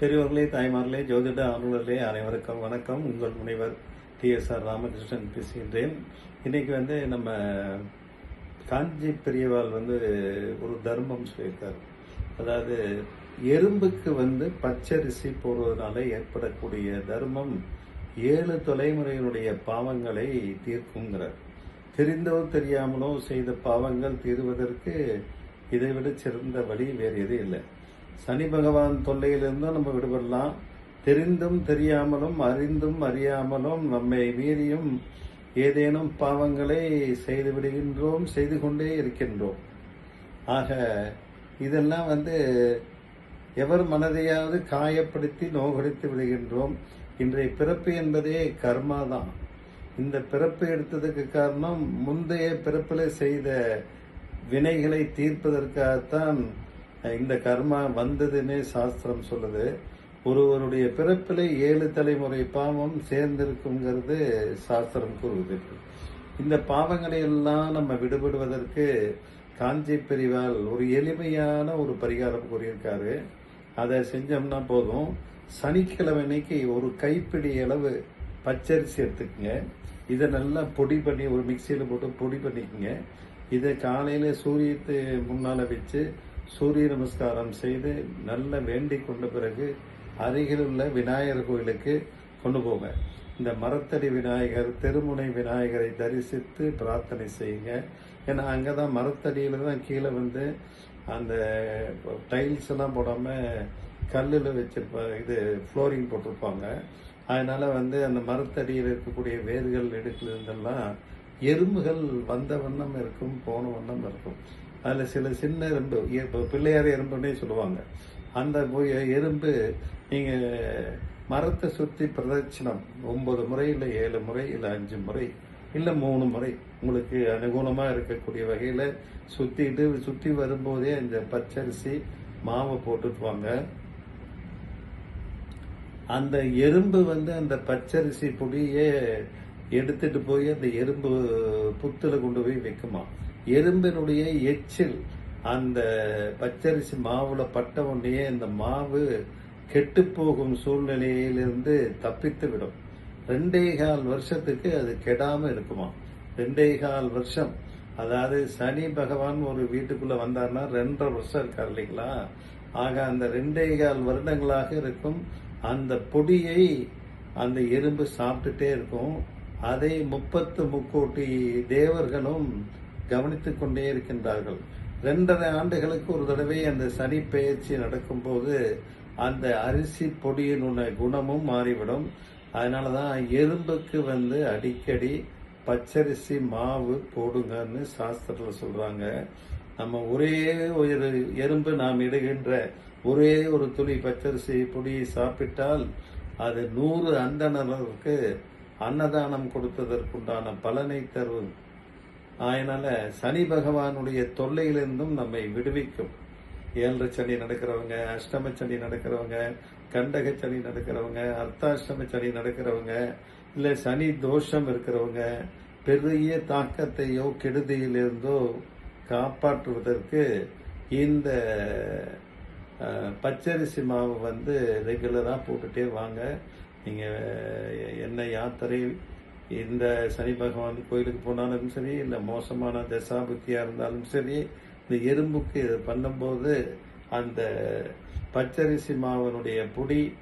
பெரியவர்களே தாய்மார்களே ஜோதிட ஆர்வலர்களே அனைவருக்கும் வணக்கம். உங்கள் முனைவர் டிஎஸ்ஆர் ராமகிருஷ்ணன் பேசுகின்றேன். இன்னைக்கு வந்து நம்ம காஞ்சி பெரியவாள் வந்து ஒரு தர்மம் சொல்லியிருக்காரு. அதாவது எறும்புக்கு வந்து பச்சரிசி போடுவதனால ஏற்படக்கூடிய தர்மம் ஏழு தொலைமுறையினுடைய பாவங்களை தீர்க்குங்கிறார் தெரிந்தோ தெரியாமலோ செய்த பாவங்கள் தீர்வதற்கு இதை விட சிறந்த வழி வேறு எதுவும் இல்லை. சனி பகவான் தொல்லையிலிருந்தும் நம்ம விடுபடலாம். தெரிந்தும் தெரியாமலும் அறிந்தும் அறியாமலும் நம்மை மீறியும் ஏதேனும் பாவங்களை செய்து விடுகின்றோம் செய்து கொண்டே இருக்கின்றோம். ஆக இதெல்லாம் வந்து எவர் மனதையாவது காயப்படுத்தி நோகடித்து விடுகின்றோம். இன்றைய பிறப்பு என்பதே கர்மா தான். இந்த பிறப்பு எடுத்ததுக்கு காரணம் முந்தைய பிறப்பில் செய்த வினைகளை தீர்ப்பதற்காகத்தான் இந்த கர்மா வந்ததுன்னே சாஸ்திரம் சொல்லுது. ஒருவருடைய பிறப்பில் ஏழு தலைமுறை பாவம் சேர்ந்திருக்குங்கிறது சாஸ்திரம் கூறுவது இந்த பாவங்களை எல்லாம் நம்ம விடுபடுவதற்கு காஞ்சி பிரிவால் ஒரு எளிமையான ஒரு பரிகாரம் கூறியிருக்காரு. அதை செஞ்சோம்னா போதும். சனிக்கிழமை அன்னைக்கு ஒரு கைப்பிடி அளவு பச்சரிசி எடுத்துக்கங்க. இதை நல்லா பொடி பண்ணி ஒரு மிக்சியில் போட்டு பொடி பண்ணிக்கங்க. இதை காலையில் சூரியத்து முன்னால் வச்சு சூரிய நமஸ்காரம் செய்து நல்ல வேண்டி கொண்ட பிறகு அருகில் உள்ள விநாயகர் கோயிலுக்கு கொண்டு போங்க. இந்த மரத்தடி விநாயகர் தெருமுனை விநாயகரை தரிசித்து பிரார்த்தனை செய்யுங்க. ஏன்னா அங்கே தான் மரத்தடியில் தான் கீழே வந்து அந்த டைல்ஸ் எல்லாம் போடாமல் கல்லில் வச்சிருப்பாங்க இது ஃப்ளோரிங் போட்டிருப்பாங்க. அதனால் வந்து அந்த மரத்தடியில் இருக்கக்கூடிய வேர்கள் இருந்தெல்லாம் எறும்புகள் வந்த வண்ணம் இருக்கும் போன வண்ணம் இருக்கும். அதில் சில சின்ன எறும்பு இப்போ பிள்ளையார் எறும்புன்னே சொல்லுவாங்க. அந்த எறும்பு நீங்கள் மரத்தை சுற்றி பிரதட்சணம் ஒன்பது முறை இல்லை ஏழு முறை இல்லை அஞ்சு முறை இல்லை மூணு முறை உங்களுக்கு அனுகூலமாக இருக்கக்கூடிய வகையில் சுற்றிட்டு சுற்றி வரும்போதே இந்த பச்சரிசி மாவை போட்டுட்டு வாங்க அந்த எறும்பு வந்து அந்த பச்சரிசி பொடியே எடுத்துட்டு போய் அந்த எறும்பு புத்தில் கொண்டு போய் வைக்குமா? எறும்பினுடைய எச்சில் அந்த பச்சரிசி மாவுல பட்ட உடனே அந்த மாவு கெட்டு போகும் சூழ்நிலையிலிருந்து தப்பித்து விடும் ரெண்டே கால் வருஷத்துக்கு அது கெடாம இருக்குமா? ரெண்டே கால் வருஷம். அதாவது சனி பகவான் ஒரு வீட்டுக்குள்ள வந்தார்னா ரெண்டரை வருஷம் இருக்கார் இல்லைங்களா? ஆக அந்த ரெண்டே கால் வருடங்களாக இருக்கும். அந்த பொடியை அந்த எறும்பு சாப்பிட்டுட்டே இருக்கும். அதை முப்பத்து முக்கோட்டி தேவர்களும் கவனித்துக் கொண்டே இருக்கின்றார்கள். ரெண்டரை ஆண்டுகளுக்கு ஒரு தடவை அந்த சனி பயிற்சி நடக்கும்போது அந்த அரிசி பொடியினுடைய குணமும் மாறிவிடும். அதனாலதான் எறும்புக்கு வந்து அடிக்கடி பச்சரிசி மாவு போடுங்கன்னு சாஸ்திரத்தில் சொல்றாங்க. நம்ம ஒரே ஒரு எறும்பு நாம் இடுகின்ற ஒரே ஒரு துளி பச்சரிசி பொடியை சாப்பிட்டால் அது நூறு அந்தணர்களுக்கு அன்னதானம் கொடுத்ததற்குண்டான பலனை தரும். அதனால சனி பகவானுடைய தொல்லையிலிருந்தும் நம்மை விடுவிக்கும். ஏழரை சனி நடக்கிறவங்க அஷ்டம சனி நடக்கிறவங்க கண்டக சனி நடக்கிறவங்க அர்த்தாஷ்டம சனி நடக்கிறவங்க இல்லை சனி தோஷம் இருக்கிறவங்க பெரிய தாக்கத்தையோ கெடுதியிலிருந்தோ காப்பாற்றுவதற்கு இந்த பச்சரிசி மாவு வந்து ரெகுலராக போட்டுட்டே வாங்க. நீங்கள் என்ன யாத்திரை இந்த சனி பகவான் கோயிலுக்கு போனாலும் சரி இல்லை மோசமான தசாபுத்தியாக இருந்தாலும் சரி இந்த எறும்புக்கு இது பண்ணும்போது அந்த பச்சரிசி மாவனுடைய பொடி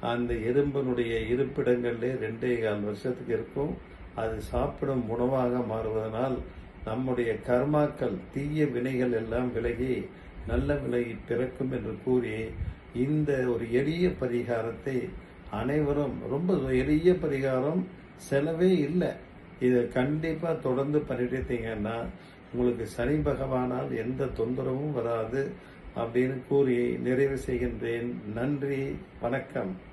அந்த எறும்பினுடைய இருப்பிடங்கள்ல ரெண்டே கால் வருஷத்துக்கு இருக்கும். அது சாப்பிடும் உணவாக மாறுவதனால் நம்முடைய கர்மாக்கள் தீய வினைகள் எல்லாம் விலகி நல்ல விலை பிறக்கும் என்று கூறி இந்த ஒரு எளிய பரிகாரத்தை அனைவரும் ரொம்ப எளிய பரிகாரம் செலவே இல்லை. இதை கண்டிப்பாக தொடர்ந்து பண்ணிட்டீங்கன்னா உங்களுக்கு சனி பகவானால் எந்த தொந்தரவும் வராது அப்படின்னு கூறி நிறைவு செய்கின்றேன். நன்றி வணக்கம்.